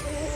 Yeah.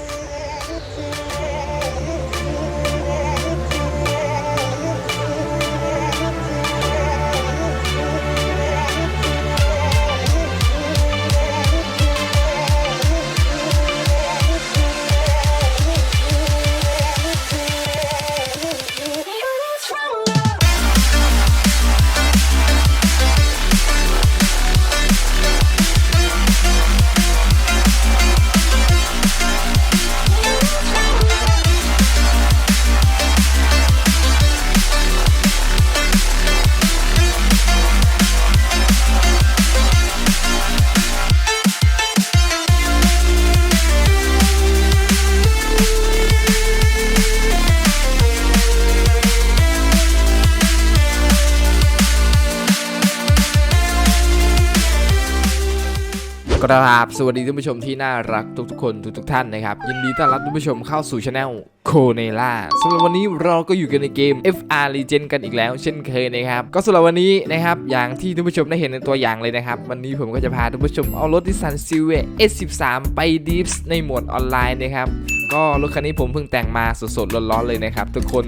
ราบสวัสดีท่านผู้ชมที่น่ารักทุกๆคนทุกๆท่านนะครับ ยินดีต้อนรับท่านผู้ชมเข้าสู่ช anel โคเนล่าสำหรับวันนี้เราก็อยู่กันในเกม FR Legend กันอีกแล้ว เช่นเคยนะครับ ก็สำหรับวันนี้นะครับอย่างที่ท่านผู้ชมได้เห็นในตัวอย่างเลยนะครับ วันนี้ผมก็จะพาท่านผู้ชมเอารถดิสันซิเว S13 ไปดีฟส์ในโหมดออนไลน์นะครับก็รถคันนี้ผมเพิ่งแต่งมาสดๆร้อนๆเลยนะครับทุกคน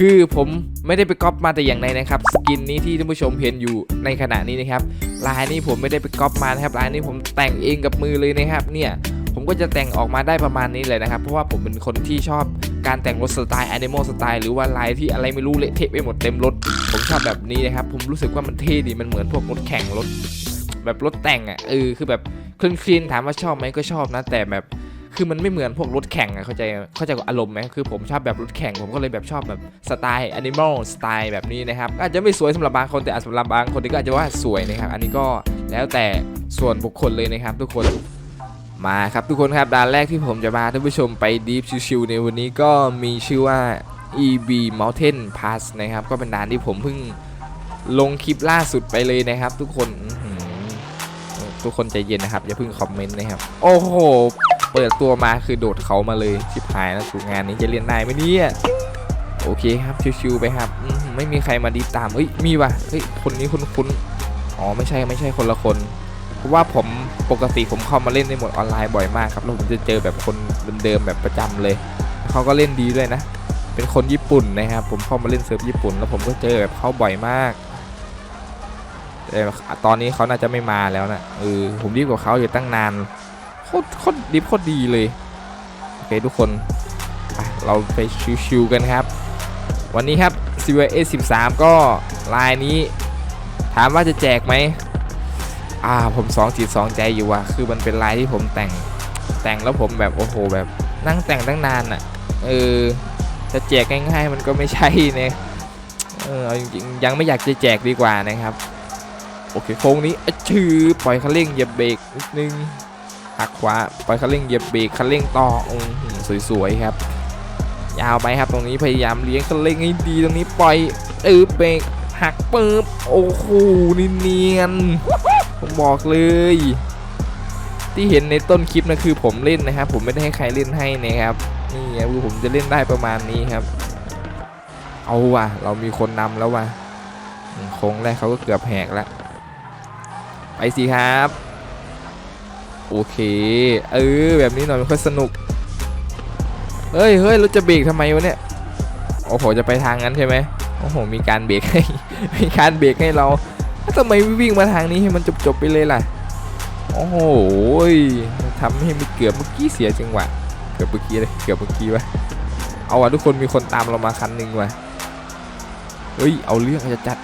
คือผมไม่ได้ไปก๊อปมาแต่อย่างใดนะครับ สกินนี้ที่ท่านผู้ชมเห็นอยู่ในขณะนี้นะครับลายนี้ผมไม่ได้ไปก๊อปมานะครับลายนี้ผมแต่งเองกับมือเลยนะครับ เนี่ยผมก็จะแต่งออกมาได้ประมาณนี้เลยนะครับ เพราะว่าผมเป็นคนที่ชอบการแต่งรถสไตล์แอนิมอลสไตล์หรือว่าลายที่อะไรไม่รู้เละเทะไปหมดเต็มรถ ผมชอบแบบนี้นะครับ ผมรู้สึกว่ามันเท่ดีมันเหมือนพวกรถแข่งรถ แบบรถแต่งอะเออคือแบบคลีนคลีนถามว่าชอบไหมก็ชอบนะ แต่แบบ คือมันไม่เหมือนพวกรถแข่งอะเข้าใจเข้าใจอารมณ์ไหมคือผมชอบแบบรถแข่งผมก็เลยแบบชอบแบบสไตล์แอนิมอลสไตล์แบบนี้นะครับอาจจะไม่สวยสำหรับบางคนแต่อาจสำหรับบางคนก็อาจจะว่าสวยนะครับอันนี้ก็แล้วแต่ส่วนบุคคลเลยนะครับ ทุกคนมาครับทุกคนครับด่านแรกที่ผมจะพาท่านผู้ชมไปดีฟชิวๆในวันนี้ก็มีชื่อว่า EB Mountain Pass นะครับ ก็เป็นด่านที่ผมเพิ่งลงคลิปล่าสุดไปเลยนะครับ ทุกคนทุกคนใจเย็นนะครับอย่าเพิ่งคอมเมนต์นะครับ โอ้โห เปิดตัวมาคือโดดเขามาเลยชิบหายแล้วถูกงานนี้จะเรียนได้ไหมเนี่ยโอเคครับชิวๆไปครับไม่มีใครมาดีตามเอ้ยมีว่ะเฮ้ยคนนี้คุ้นๆอ๋อไม่ใช่ไม่ใช่คนละคนเพราะว่าผมปกติผมเข้ามาเล่นในโหมดออนไลน์บ่อยมากครับแล้วผมจะเจอแบบคนเดิมๆแบบประจำเลยเขาก็เล่นดีด้วยนะ เป็นคนญี่ปุ่นนะครับผมเข้ามาเล่นเซิร์ฟญี่ปุ่น แล้วผมก็เจอแบบเขาบ่อยมากแต่ตอนนี้เขาน่าจะไม่มาแล้วนะเออผมดีกว่าเขาอยู่ตั้งนาน ตรโคตรดิฟโคตรดีเลย โอเคทุกคนเราไปชิวๆกันครับ วันนี้ครับ c v s 13 ก็ลายนี้ ถามว่าจะแจกไหมอ่าผมสองจิตสองใจอยู่ว่ะคือมันเป็นลายที่ผมแต่งแต่งแล้วผมแบบโอ้โหแบบนั่งแต่งตั้งนานอะเออจะแจกง่ายๆมันก็ไม่ใช่เนี่ยเออจริงๆยังไม่อยากจะแจกดีกว่านะครับ โอเคโค้งนี้อชื่อปล่อยคันเร่งเหยียบเบรกนิดนึง หักขวาปล่อยคันเร่งเหยียบเบรกคันเร่งต่ออื้อหือสวยๆครับ ยาวไปครับตรงนี้พยายามเลี้ยงคันเร่งให้ดีตรงนี้ปล่อยเออเบรกหักปึ๊บโอ้โหนี่เนียนผมบอกเลย ที่เห็นในต้นคลิปนะคือผมเล่นนะครับ ผมไม่ได้ให้ใครเล่นให้นะครับนี่คือผมจะเล่นได้ประมาณนี้ครับ เอาว่ะ เรามีคนนำแล้วว่ะคงแรกเขาก็เกือบแหกแล้ว ไปสิครับ โอเค เออ แบบนี้หน่อยมันค่อยสนุก เฮ้ยเฮ้ยราจะเบรกทำไมวะเนี่ย โอ้โห จะไปทางนั้นใช่ไหมโอ้โห มีการเบรกให้ มีการเบรกให้เราทำไมวิ่งมาทางนี้ให้มันจบๆไปเลยล่ะ โอ้โหทำให้มันเกือบเมื่อกี้เสียจังหวะ เกือบเมื่อกี้เลย เกือบเมื่อกี้วะ เอาวะทุกคนมีคนตามเรามาคันหนึ่งว่ะเฮ้ย เอาเรื่องจะจัด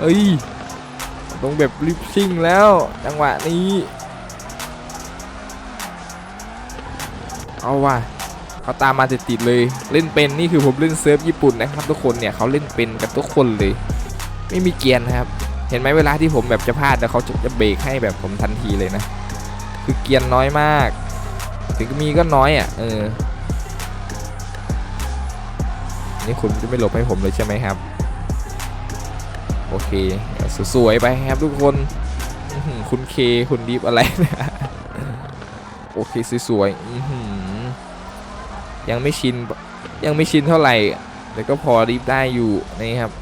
เฮ้ย ต้องแบบรีบซิ่งแล้ว จังหวะนี้ เอาว่ะเขาตามมาติดๆเลย เล่นเป็นนี่คือผมเล่นเซิร์ฟญี่ปุ่นนะครับทุกคนเนี่ยเขาเล่นเป็นกันทุกคนเลย ไม่มีเกียร์นะครับ เห็นไหมเวลาที่ผมแบบจะพลาดแล้วเขาจะจะเบรกให้แบบผมทันทีเลยนะ คือเกียร์น้อยมาก ถึงมีก็น้อยอะเออนี่คุณจะไม่หลบให้ผมเลยใช่ไหมครับ โอเค สวยๆไปครับทุกคนคุณเคคุณดีฟอะไรนะโอเคสวยๆอื ยังไม่ชินยังไม่ชินเท่าไหร่ แต่ก็พอดีฟได้อยู่นี่ครับ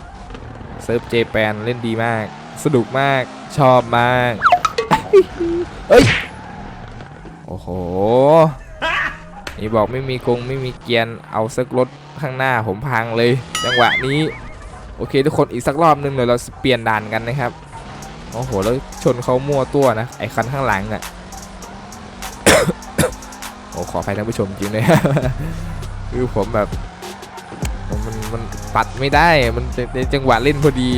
เซิร์ฟเจแปนเล่นดีมาก สนุกมากชอบมากเอ้ยโอ้โหนี่บอกไม่มีกงไม่มีเกียร์เอาสักรถข้างหน้าผมพังเลย จังหวะนี้ โอเคทุกคนอีกสักรอบหนึงเดี๋ยวเราเปลี่ยนด่านกันนะครับโอ้โหแล้วชนเขามั่วตัวนะไอ้คันข้างหลังอะ่ะ โอ้ขออภัยท่านผู้ชมจริงเลยคือผมแบบมันมันปัดไม่ได้มันในจังหวะเล่นพอดี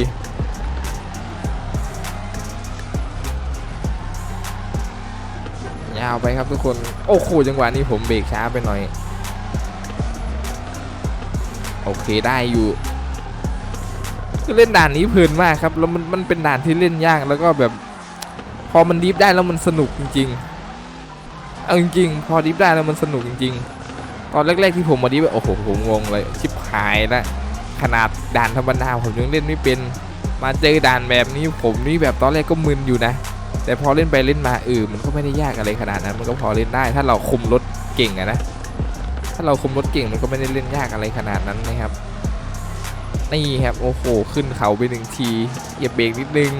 ยาวไปครับทุกคน โอ้โหจังหวะนี้ผมเบรกช้าไปหน่อย โอเคได้อยู่ก็เล่นด่านนี้เพลินมากครับ แล้วมันมันเป็นด่านที่เล่นยากแล้วก็แบบ พอมันดิฟได้แล้วมันสนุกจริง ๆ เอาจริงๆพอดิฟได้แล้วมันสนุกจริง ๆ ตอนแรกๆที่ผมมาดิฟแบบโอ้โหผมงงเลยชิบหายละขนาดด่านธรรมดาผมยังเล่นไม่เป็น มาเจอด่านแบบนี้ผมนี่แบบตอนแรกก็มึนอยู่นะ แต่พอเล่นไปเล่นมาเออมันก็ไม่ได้ยากอะไรขนาดนั้น มันก็พอเล่นได้ ถ้าเราคุมรถเก่งอะนะถ้าเราคุมรถเก่งมันก็ไม่ได้เล่นยากอะไรขนาดนั้นนะครับนี่ครับโอ้โหขึ้นเขาไปหนึ่งทีเหยียบเบรกนิดนึง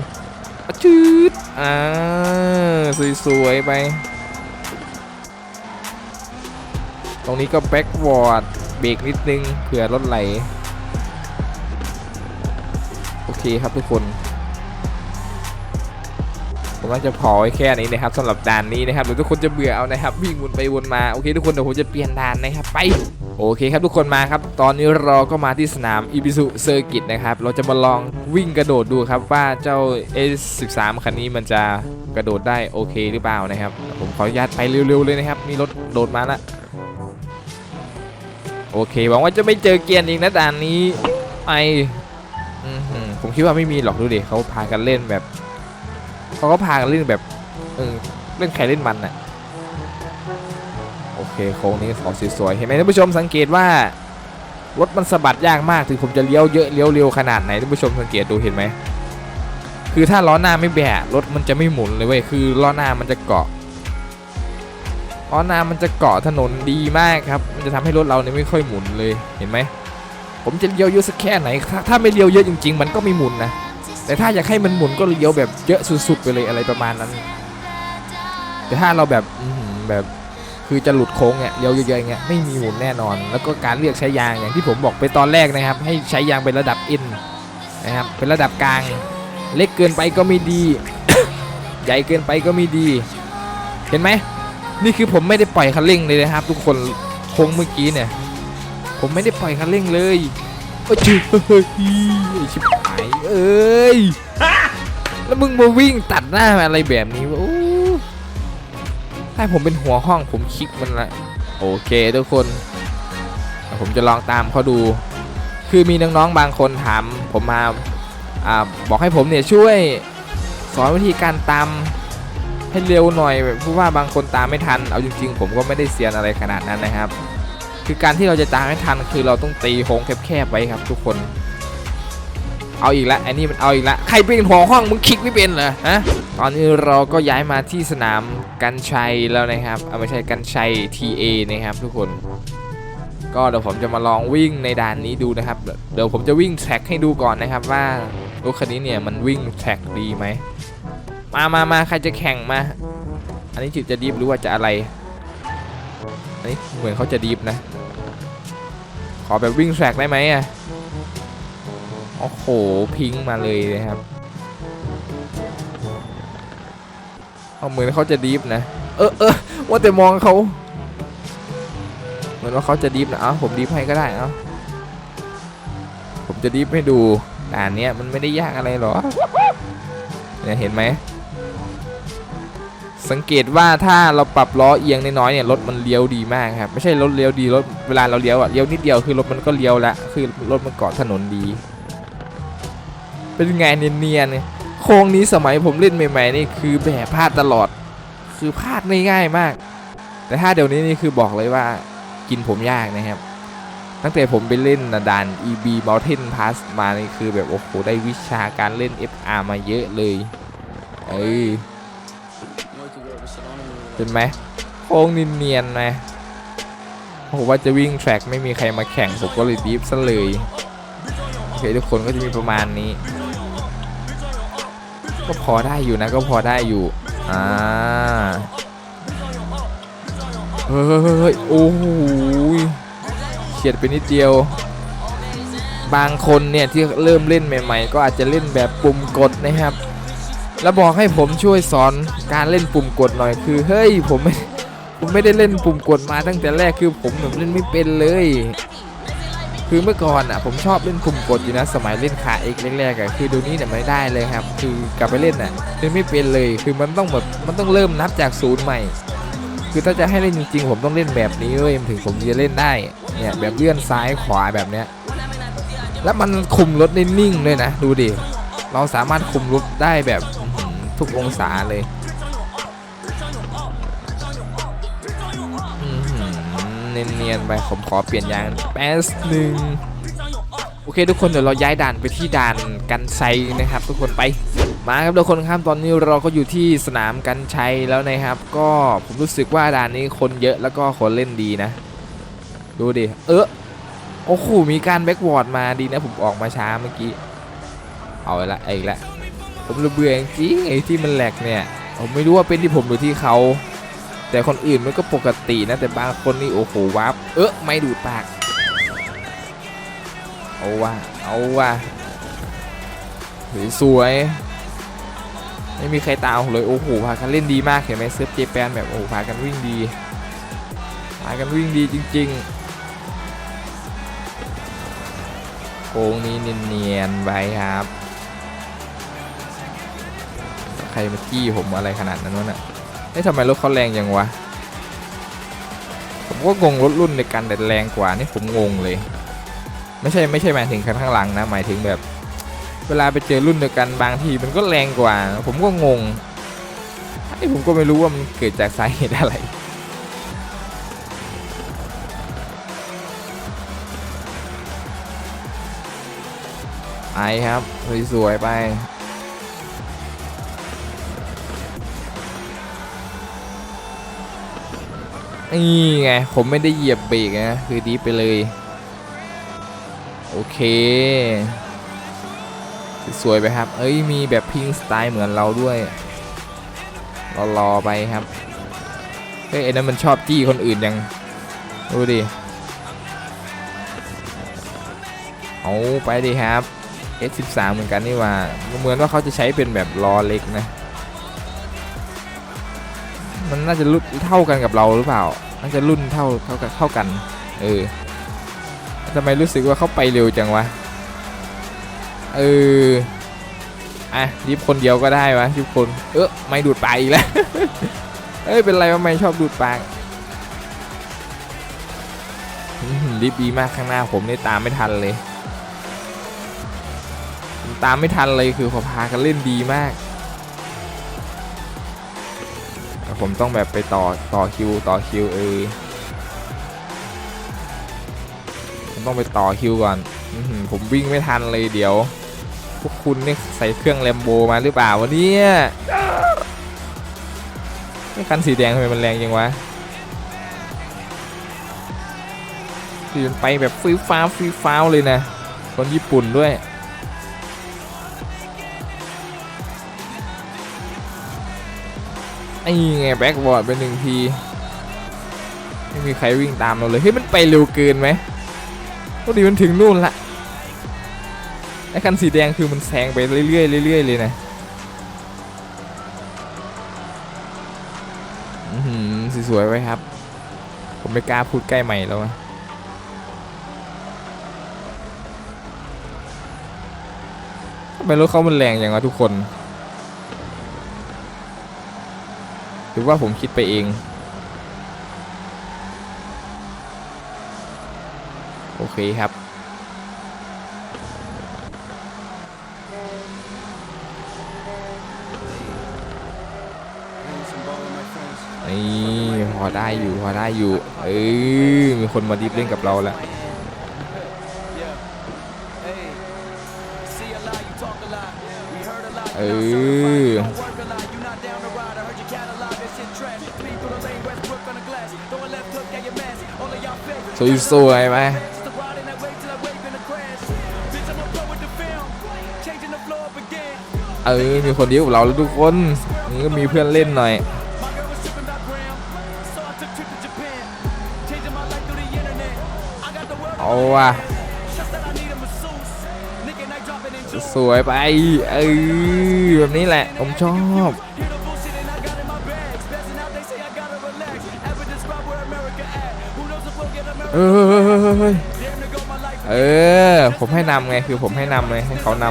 ชืดอ่าสวยๆไป ตรงนี้ก็แบ็กวอร์ดเบรกนิดนึงเผื่อรถไหล โอเคครับทุกคน ผมว่าจะพอแค่นี้นะครับสำหรับด่านนี้นะครับเดี๋ยวทุกคนจะเบื่อเอานะครับวิ่งวนไปวนมาโอเคทุกคนเดี๋ยวผมจะเปลี่ยนด่านนะครับไปโอเคครับทุกคนมาครับ ตอนนี้เราก็มาที่สนามอีบิสุเซอร์กิตนะครับ เราจะมาลองวิ่งกระโดดดูครับว่าเจ้า S13 คันนี้มันจะกระโดดได้โอเคหรือเปล่านะครับ ผมขออนุญาตไปเร็วๆเลยนะครับ มีรถโดดมาแล้ว โอเคหวังว่าจะไม่เจอเกียร์อีกนะด่านนี้ไปอื้อหือผมคิดว่าไม่มีหรอกดูดิเขาพากันเล่นแบบเขาก็พากันเล่นแบบเออเล่นใครเล่นมันน่ะโอเคโค้งนี้ขอสวยๆเห็นไหมท่านผู้ชมสังเกตว่ารถมันสะบัดยากมากถึงผมจะเลี้ยวเยอะเลี้ยวเร็วขนาดไหนท่านผู้ชมสังเกตดูเห็นไหมคือถ้าล้อหน้าไม่แบะรถมันจะไม่หมุนเลยเว้ยคือล้อหน้ามันจะเกาะ ล้อน้ามันจะเกาะถนนดีมากครับ มันจะทำให้รถเราเนี่ยไม่ค่อยหมุนเลยเห็นไหม ผมจะเลี้ยวเยอะสักแค่ไหน ถ้าไม่เลี้ยวเยอะจริง ๆ มันก็ไม่หมุนนะ แต่ถ้าอยากให้มันหมุนก็เลี้ยวแบบเยอะสุดๆไปเลยอะไรประมาณนั้น แต่ถ้าเราแบบอื้อหือแบบคือจะหลุดโค้งเนี่ยเลี้ยวเยอะๆอย่างเงี้ยไม่มีหมุนแน่นอน แล้วก็การเลือกใช้ยางอย่างที่ผมบอกไปตอนแรกนะครับ ให้ใช้ยางเป็นระดับ N นะครับเป็นระดับกลาง เล็กเกินไปก็ไม่ดี ใหญ่เกินไปก็ไม่ดี เห็นไหม นี่คือผมไม่ได้ปล่อยคันเร่งเลยนะครับ ทุกคนคงเมื่อกี้เนี่ย ผมไม่ได้ปล่อยคันเร่งเลยโอ้ยเฮ้ยไอ้ชิบหายเอ้ยแล้วมึงมาวิ่งตัดหน้าอะไรแบบนี้วะโอ้ถ้าผมเป็นหัวห้องผมคลิกมันละโอเคทุกคน ผมจะลองตามเขาดู คือมีน้องๆบางคนถามผมมาอ่าบอกให้ผมเนี่ยช่วยสอนวิธีการตาม ให้เร็วหน่อยเพราะว่าบางคนตามไม่ทัน เอาจริงๆ ผมก็ไม่ได้เซียนอะไรขนาดนั้นนะครับ คือการที่เราจะตามให้ทันคือเราต้องตีโค้งแคบๆไว้ครับ ทุกคน เอาอีกแล้วอันนี้มันเอาอีกแล้วใครเป็นหัวห้องมึงคลิกไม่เป็นเหรอฮะตอนนี้เราก็ย้ายมาที่สนามกันชัยแล้วนะครับเอาไม่ใช่กันชัย TA นะครับ ทุกคนก็เดี๋ยวผมจะมาลองวิ่งในด่านนี้ดูนะครับ เดี๋ยวผมจะวิ่งแท็กให้ดูก่อนนะครับว่ารถคันนี้เนี่ยมันวิ่งแท็กดีไหม มามามาใครจะแข่งมา อันนี้จิจะดีฟหรือว่าจะอะไร อันนี้เหมือนเขาจะดีฟนะ ขอแบบวิ่งแทร็กได้ไหมอะ โอ้โห พิงมาเลยนะครับ เอาเหมือนเขาจะดีฟนะ เออเออว่าแต่มองเขา เหมือนว่าเขาจะดีฟนะ เอ้าผมดีฟให้ก็ได้เอ้าผมจะดีฟให้ดูด่านเนี้ยมันไม่ได้ยากอะไรหรอเนี่ยเห็นไหม สังเกตว่าถ้าเราปรับล้อเอียงน้อยๆเนี่ยรถมันเลี้ยวดีมากครับไม่ใช่รถเลี้ยวดีรถเวลาเราเลี้ยวอะเลี้ยวนิดเดียวคือรถมันก็เลี้ยวละคือรถมันเกาะถนนดี เป็นไงเนียนๆเนี่ยโค้งนี้สมัยผมเล่นใหม่ๆนี่คือแบบพลาดตลอด คือพลาดง่ายๆมาก แต่ถ้าเดี๋ยวนี้นี่คือบอกเลยว่ากินผมยากนะครับ ตั้งแต่ผมไปเล่นนด่าน EB Mountain Pass มานี่คือแบบโอ้โหได้วิชาการเล่น FR มาเยอะเลย เอ้ย เป็นไหมโค้งเนียนๆนะผมว่าจะวิ่งแทร็กไม่มีใครมาแข่งผมก็เลยดีฟซะเลยโอเคทุกคนก็จะมีประมาณนี้ ก็พอได้อยู่นะก็พอได้อยู่อ่าเฮ้ยโอ้โหเฉียดไปนิดเดียว บางคนเนี่ยที่เริ่มเล่นใหม่ ๆ ก็อาจจะเล่นแบบปุ่มกดนะครับ แล้วบอกให้ผมช่วยสอนการเล่นปุ่มกดหน่อยคือเฮ้ยผมไม่ผมไม่ได้เล่นปุ่มกดมาตั้งแต่แรกคือผมแบบเล่นไม่เป็นเลย คือเมื่อก่อนอะผมชอบเล่นปุ่มกดอยู่นะ สมัยเล่นขาเอกแรกๆอะคือเดูนี้เนี่ยไม่ได้เลยครับ คือกลับไปเล่นอะเล่นไม่เป็นเลย คือมันต้องแบบมันต้องเริ่มนับจากศูนย์ใหม่ คือถ้าจะให้เล่นจริงๆ ผมต้องเล่นแบบนี้เว้ยถึงผมจะเล่นได้เนี่ยแบบเลื่อนซ้ายขวาแบบเนี้ยแล้วมันคุมรถได้นิ่งเลยนะ ดูดิเราสามารถคุมรถได้แบบ ทุกองศาเลยเนียนๆไปผมขอเปลี่ยนยางแป๊สหนึ่งโอเคทุกคนเดี๋ยวเราย้ายด่านไปที่ด่านกันไซนะครับ ทุกคนไปมาครับทุกคนครับตอนนี้เราก็อยู่ที่สนามกันชัยแล้วนะครับ ก็ผมรู้สึกว่าด่านนี้คนเยอะแล้วก็คนเล่นดีนะ ดูดิเออโอ้โหมีการแบ็กวอร์ดมาดีนะผมออกมาช้าเมื่อกี้ เอาละไอ้อีกละ ผมระเบื่อจริงไอ้ที่มันแหลกเนี่ย ผมไม่รู้ว่าเป็นที่ผมหรือที่เขา แต่คนอื่นมันก็ปกตินะ แต่บางคนนี่โอ้โหวับ เออไม่ดูดปาก เอาว่ะ เอาว่ะสวยไม่มีใครตามเลย โอ้โห พากันเล่นดีมาก เห็นไหมเซิร์ฟเจแปนแบบ โอ้โหพากันวิ่งดี พากันวิ่งดีจริง ๆโค้งนี้เนียนๆไปครับ รมาจี้ผมอะไรขนาดนั้นวะเนี่ยเฮ้ยทำไมรถเขาแรงยังวะ ผมก็งงรถรุ่นในกันแต่แรงกว่านี่ผมงงเลย ไม่ใช่ไม่ใช่หมายถึงคันข้างหลังนะหมายถึงแบบ เวลาไปเจอรุ่นเดียวกันบางทีมันก็แรงกว่า ผมก็งงไอ้ผมก็ไม่รู้ว่ามันเกิดจากสาเหตุอะไรไปครับสวยๆไป นี่ไง ผมไม่ได้เหยียบเบรกนะ คือดีไปเลย โอเค สวยไปครับ เอ้ย มีแบบพิงสไตล์เหมือนเราด้วยรอรอไปครับ เฮ้ยไอ้นั้นมันชอบจี้คนอื่นยัง ดูดิ เอาไปดิครับ S13 เหมือนกันนี่ว่า เหมือนว่าเขาจะใช้เป็นแบบล้อเล็กนะ มันน่าจะรุ่นเท่ากันกับเราหรือเปล่า น่าจะรุ่นเท่าเท่ากันเท่ากัน เออทำไมรู้สึกว่าเขาไปเร็วจังวะ เออ อะยิบคนเดียวก็ได้วะยิบคน เออไม่ดูดปากอีกแล้ว เอ้ย เป็นไรวะไม่ชอบดูดปากรีบดีมากข้างหน้าผมนี่ตามไม่ทันเลย ตามไม่ทันเลยคือเขาพากันเล่นดีมาก ผมต้องแบบไปต่อต่อคิวต่อคิวเออผมต้องไปต่อคิวก่อนอผมวิ่งไม่ทันเลยเดี๋ยว พวกคุณนี่ใส่เครื่องแลมโบมาหรือเปล่าวะเนี่ยไอ้คันสีแดงทำไมมันแรงจังวะคือมันไปแบบฟิวฟ้าวฟิวฟ้าวเลยนะคนญี่ปุ่นด้วย ไอ้ไงแบ็กบอร์ดไปหนึ่งที ไม่มีใครวิ่งตามเราเลย เฮ้ย มันไปเร็วเกินไหมพอดีมันถึงนู่นละไอ้คันสีแดงคือมันแซงไปเรื่อยๆเรื่อยๆเลยนะอือหือสวยๆไว้ครับ ผมไม่กล้าพูดใกล้ใหม่แล้วอะทำไมรถเขามันแรงอย่างวะทุกคน รือว่าผมคิดไปเอง โอเคครับ นี่พอได้อยู่ พอได้อยู่ เออมีคนมาดิฟเล่นกับเราแล้วเออ สวยๆไหมเออ มีคนเดียวกับเราแล้วทุกคนนี่ก็มีเพื่อนเล่นหน่อย เอาว่ะ สวยไป เออ แบบนี้แหละ ผมชอบ เอยเออ ผมให้นำไงคือผมให้นำเลยให้เขาน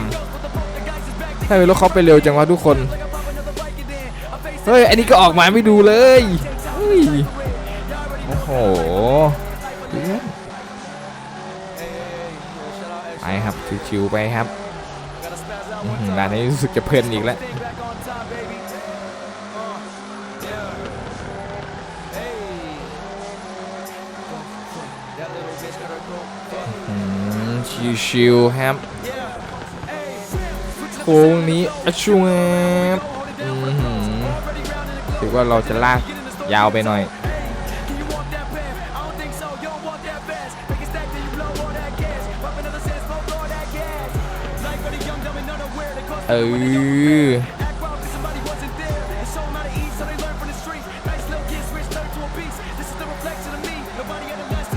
ำถ้าเป็นรถเขาไปเร็วจังวะทุกคน เฮ้ย อันนี้ก็ออกมาไม่ดูเลยเฮ้ยโอ้โหเพื่อนไปครับชิวๆไปครับอื้อหืองานนี้รู้สึกจะเพลินอีกแล้ว ชิวๆครับโค้งนี้อช่วบถือว่าเราจะลากยาวไปหน่อยเออ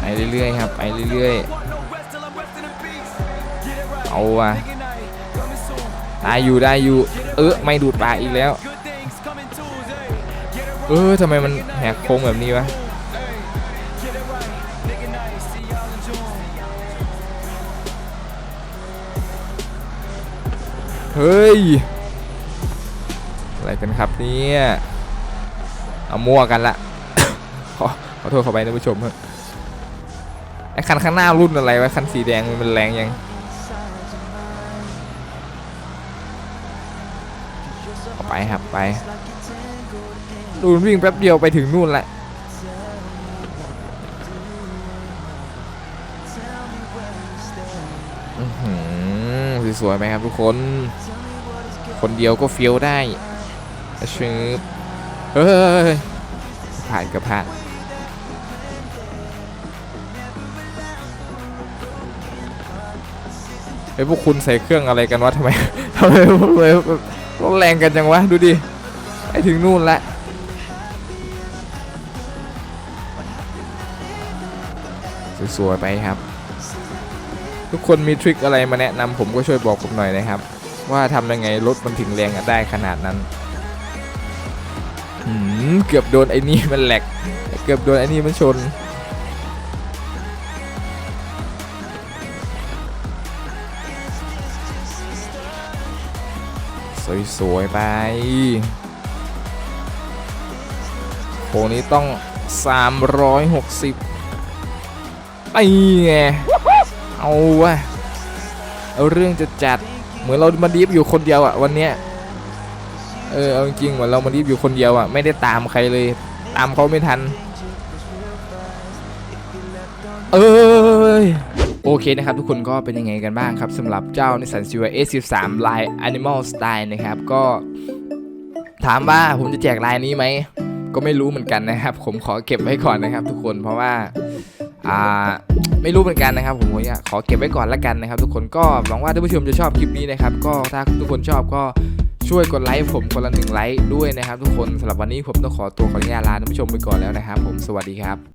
ไปเรื่อยๆครับไปเรื่อยๆ เอาว่ะได้อยู่ได้อยู่ เออไม่ดูดปลาอีกแล้ว เออทำไมมันแหกโค้งแบบนี้วะเฮ้ย อะไรกันครับเนี่ย เอามั่วกันละ ขอขอโทษขอไปนะผู้ชมครับไอคันข้างหน้ารุ่นอะไรวะคันสีแดงมันแรงยัง เอาไปครับไป ดูมันวิ่งแป๊บเดียวไปถึงนู่นแหละอื้อหือสวยๆไหมครับทุกคน คนเดียวก็เฟี้ยวได้ชืบเฮ้ยผ่านกับผ่านไอ้ยพวกคุณใส่เครื่องอะไรกันวะทำไมทำไม ทำไมรถแรงกันจังวะ ดูดิไอ้ถึงนู่นละสวยๆไปครับ ทุกคนมีทริคอะไรมาแนะนำผมก็ช่วยบอกผมหน่อยนะครับ ว่าทำยังไงรถมันถึงแรงได้ขนาดนั้นเกือบโดนไอ้นี่มันแหลก เกือบโดนไอ้นี่มันชน สวยๆไป โคนี้ต้อง 360 ไปไง เอาวะเอาเรื่องจะจัด เหมือนเรามาดีฟอยู่คนเดียวอะวันเนี้ย เออ เอาจริงเหมือนเรามาดีฟอยู่คนเดียวอะไม่ได้ตามใครเลย ตามเขาไม่ทัน เอ้ย โอเคนะครับทุกคนก็เป็นยังไงกันบ้างครับสำหรับเจ้า Nissan s i l v e r A13 ลาย Animal Style นะครับ ก็ถามว่าผมจะแจกลายนี้ไหม ก็ไม่รู้เหมือนกันนะครับ ผมขอเก็บไว้ก่อนนะครับ ทุกคนเพราะว่าอ่าไม่รู้เหมือนกันนะครับ ผมอยขอเก็บไว้ก่อนละกันนะครับ ทุกคนก็หวังว่าท่านผู้ชมจะชอบคลิปนี้นะครับ ก็ถ้าทุกคนชอบก็ช่วยกดไลค์ผมคนละหนึ่งไลค์ด้วยนะครับ ทุกคนสำหรับวันนี้ผมต้องขอตัวขออนุญาตลาท่านผู้ชมไปก่อนแล้วนะครับ ผมสวัสดีครับ